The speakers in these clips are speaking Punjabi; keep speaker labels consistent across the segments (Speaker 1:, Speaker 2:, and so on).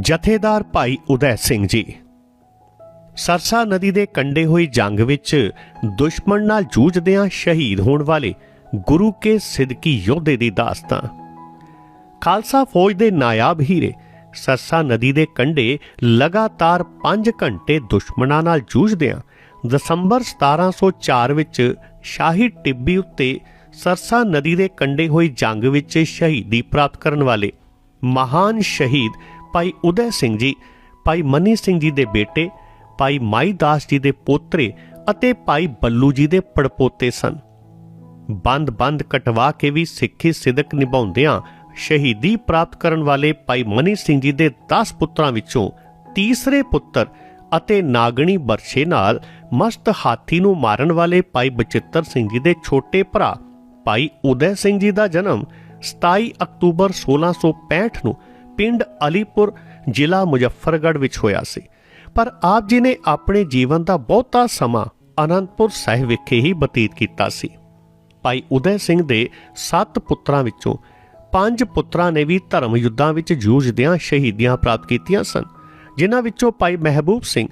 Speaker 1: ਜਥੇਦਾਰ ਭਾਈ ਉਦੈ ਸਿੰਘ ਜੀ। ਸਰਸਾ ਨਦੀ ਦੇ ਕੰਢੇ ਹੋਈ ਜੰਗ ਵਿੱਚ ਦੁਸ਼ਮਣ ਨਾਲ ਜੂਝਦਿਆਂ ਸ਼ਹੀਦ ਹੋਣ ਵਾਲੇ ਗੁਰੂ ਕੇ ਸਿੱਧਕੀ ਯੋਧੇ ਦੀ ਦਾਸਤਾਨ। ਖਾਲਸਾ ਫੌਜ ਦੇ ਨਾਇਬ ਹੀਰੇ ਸਰਸਾ ਨਦੀ ਦੇ ਕੰਢੇ ਲਗਾਤਾਰ 5 ਘੰਟੇ ਦੁਸ਼ਮਣਾਂ ਨਾਲ ਜੂਝਦਿਆਂ ਦਸੰਬਰ 1704 ਵਿੱਚ ਸ਼ਾਹੀ ਟਿੱਬੀ ਉੱਤੇ ਸਰਸਾ ਨਦੀ ਦੇ ਕੰਢੇ ਹੋਈ ਜੰਗ ਵਿੱਚ ਸ਼ਹੀਦੀ ਪ੍ਰਾਪਤ ਕਰਨ ਵਾਲੇ ਮਹਾਨ ਸ਼ਹੀਦ ਭਾਈ ਉਦੈ ਸਿੰਘ ਜੀ, ਭਾਈ ਮਨੀ ਸਿੰਘ ਜੀ ਦੇ ਬੇਟੇ, ਭਾਈ ਮਾਈ ਦਾਸ ਜੀ ਦੇ ਪੋਤਰੇ ਅਤੇ ਭਾਈ ਬੱਲੂ ਜੀ ਦੇ ਪੜਪੋਤੇ ਸਨ। ਬੰਦ-ਬੰਦ ਕਟਵਾ ਕੇ ਵੀ ਸਿੱਖੀ ਸਿਦਕ ਨਿਭਾਉਂਦਿਆਂ ਸ਼ਹੀਦੀ ਪ੍ਰਾਪਤ ਕਰਨ ਵਾਲੇ ਭਾਈ ਮਨੀ ਸਿੰਘ ਜੀ ਦੇ 10 ਪੁੱਤਰਾਂ ਵਿੱਚੋਂ ਤੀਸਰੇ ਪੁੱਤਰ ਅਤੇ ਨਾਗਣੀ ਬਰਛੇ ਨਾਲ ਮਸਤ ਹਾਥੀ ਨੂੰ ਮਾਰਨ ਵਾਲੇ ਭਾਈ ਬਚਿੱਤਰ ਸਿੰਘ ਜੀ ਦੇ ਛੋਟੇ ਭਰਾ, ਭਾਈ ਉਦੈ ਸਿੰਘ ਜੀ ਦਾ ਜਨਮ 27 ਅਕਤੂਬਰ 1665 ਨੂੰ ਪਿੰਡ ਅਲੀਪੁਰ ਜ਼ਿਲ੍ਹਾ ਮੁਜ਼ੱਫਰਗੜ੍ਹ ਵਿੱਚ ਹੋਇਆ ਸੀ। ਪਰ ਆਪ ਜੀ ਨੇ ਆਪਣੇ ਜੀਵਨ ਦਾ ਬਹੁਤਾ ਸਮਾਂ ਅਨੰਦਪੁਰ ਸਾਹਿਬ ਵਿਖੇ ਹੀ ਬਤੀਤ ਕੀਤਾ ਸੀ। ਭਾਈ ਉਦੈ ਸਿੰਘ ਦੇ 7 ਪੁੱਤਰਾਂ ਵਿੱਚੋਂ ਪੰਜ ਪੁੱਤਰਾਂ ਨੇ ਵੀ ਧਰਮ ਯੁੱਧਾਂ ਵਿੱਚ ਜੂਝਦਿਆਂ ਸ਼ਹੀਦੀਆਂ ਪ੍ਰਾਪਤ ਕੀਤੀਆਂ ਸਨ, ਜਿਨ੍ਹਾਂ ਵਿੱਚੋਂ ਭਾਈ ਮਹਿਬੂਬ ਸਿੰਘ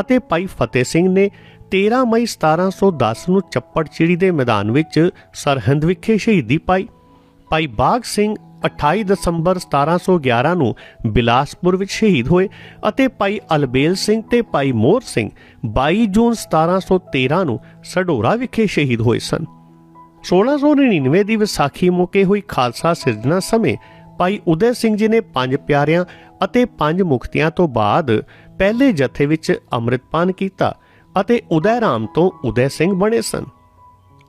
Speaker 1: ਅਤੇ ਭਾਈ ਫਤਿਹ ਸਿੰਘ ਨੇ 13 ਮਈ 1710 ਨੂੰ ਚੱਪੜਚਿੜੀ ਦੇ ਮੈਦਾਨ ਵਿੱਚ ਸਰਹੰਦ ਵਿਖੇ ਸ਼ਹੀਦੀ ਪਾਈ। ਭਾਈ ਬਾਗ ਸਿੰਘ 28 ਦਸੰਬਰ 1711 ਨੂੰ ਬਿਲਾਸਪੁਰ ਵਿੱਚ ਸ਼ਹੀਦ ਹੋਏ ਅਤੇ ਭਾਈ ਅਲਬੇਲ ਸਿੰਘ ਤੇ ਭਾਈ ਮੋਹਰ ਸਿੰਘ 22 ਜੂਨ 1713 ਨੂੰ ਸਡੋਰਾ ਵਿਖੇ ਸ਼ਹੀਦ ਹੋਏ ਸਨ। 1699 ਦੀ ਵਿਸਾਖੀ ਮੌਕੇ ਹੋਈ ਖਾਲਸਾ ਸਿਰਜਣਾ ਸਮੇਂ ਭਾਈ ਉਦੈ ਸਿੰਘ ਜੀ ਨੇ ਪੰਜ ਪਿਆਰਿਆਂ ਅਤੇ ਪੰਜ ਮੁਕਤੀਆਂ ਤੋਂ ਬਾਅਦ ਪਹਿਲੇ ਜਥੇ ਵਿੱਚ ਅੰਮ੍ਰਿਤਪਾਨ ਕੀਤਾ ਅਤੇ ਉਦੈ ਰਾਮ ਤੋਂ ਉਦੈ ਸਿੰਘ ਬਣੇ ਸਨ।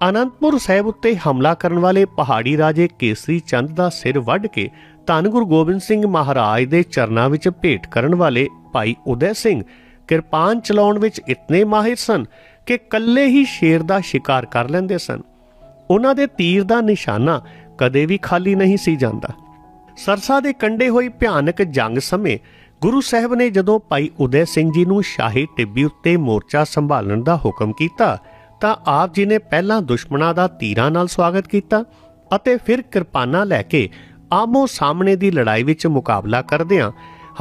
Speaker 1: ਅਨੰਦਪੁਰ ਸਾਹਿਬ ਉੱਤੇ ਹਮਲਾ ਕਰਨ ਵਾਲੇ ਪਹਾੜੀ ਰਾਜੇ ਕੇਸਰੀ ਚੰਦ ਦਾ ਸਿਰ ਵੱਢ ਕੇ ਧੰਨ ਗੁਰੂ ਗੋਬਿੰਦ ਸਿੰਘ ਮਹਾਰਾਜ ਦੇ ਚਰਨਾਂ ਵਿੱਚ ਭੇਟ ਕਰਨ ਵਾਲੇ ਭਾਈ ਉਦੈ ਸਿੰਘ ਕਿਰਪਾਨ ਚਲਾਉਣ ਵਿੱਚ ਇਤਨੇ ਮਾਹਿਰ ਸਨ ਕਿ ਕੱਲੇ ਹੀ ਸ਼ੇਰ ਦਾ ਸ਼ਿਕਾਰ ਕਰ ਲੈਂਦੇ ਸਨ। ਉਹਨਾਂ ਦੇ ਤੀਰ ਦਾ ਨਿਸ਼ਾਨਾ ਕਦੇ ਵੀ ਖਾਲੀ ਨਹੀਂ ਸੀ ਜਾਂਦਾ। ਸਰਸਾ ਦੇ ਕੰਢੇ ਹੋਈ ਭਿਆਨਕ ਜੰਗ ਸਮੇਂ ਗੁਰੂ ਸਾਹਿਬ ਨੇ ਜਦੋਂ ਭਾਈ ਉਦੈ ਸਿੰਘ ਜੀ ਨੂੰ ਸ਼ਾਹੀ ਟਿੱਬੀ ਉੱਤੇ ਮੋਰਚਾ ਸੰਭਾਲਣ ਦਾ ਹੁਕਮ ਕੀਤਾ ਤਾਂ ਆਪ ਜੀ ਨੇ ਪਹਿਲਾਂ ਦੁਸ਼ਮਣਾਂ ਦਾ ਤੀਰਾਂ ਨਾਲ ਸਵਾਗਤ ਕੀਤਾ ਅਤੇ ਫਿਰ ਕਿਰਪਾਨਾਂ ਲੈ ਕੇ ਆਮੋ ਸਾਹਮਣੇ ਦੀ ਲੜਾਈ ਵਿੱਚ ਮੁਕਾਬਲਾ ਕਰਦਿਆਂ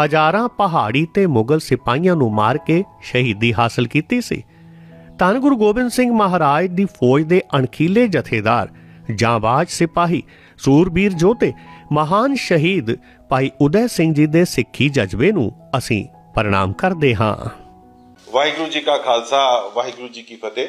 Speaker 1: ਹਜ਼ਾਰਾਂ ਪਹਾੜੀ ਤੇ ਮੁਗਲ ਸਿਪਾਹੀਆਂ ਨੂੰ ਮਾਰ ਕੇ ਸ਼ਹੀਦੀ ਹਾਸਲ ਕੀਤੀ ਸੀ। ਧੰਨ ਗੁਰੂ ਗੋਬਿੰਦ ਸਿੰਘ ਮਹਾਰਾਜ ਦੀ ਫੌਜ ਦੇ ਅਣਖੀਲੇ ਜਥੇਦਾਰ, ਜਾਂਬਾਜ਼ ਸਿਪਾਹੀ, ਸੂਰਬੀਰ ਜੋਧੇ, ਮਹਾਨ ਸ਼ਹੀਦ ਭਾਈ ਉਦੈ ਸਿੰਘ ਜੀ ਦੇ ਸਿੱਖੀ ਜਜ਼ਬੇ ਨੂੰ ਅਸੀਂ ਪ੍ਰਣਾਮ ਕਰਦੇ ਹਾਂ।
Speaker 2: ਵਾਹਿਗੁਰੂ ਜੀ ਕਾ ਖਾਲਸਾ, ਵਾਹਿਗੁਰੂ ਜੀ ਕੀ ਫਤਿਹ।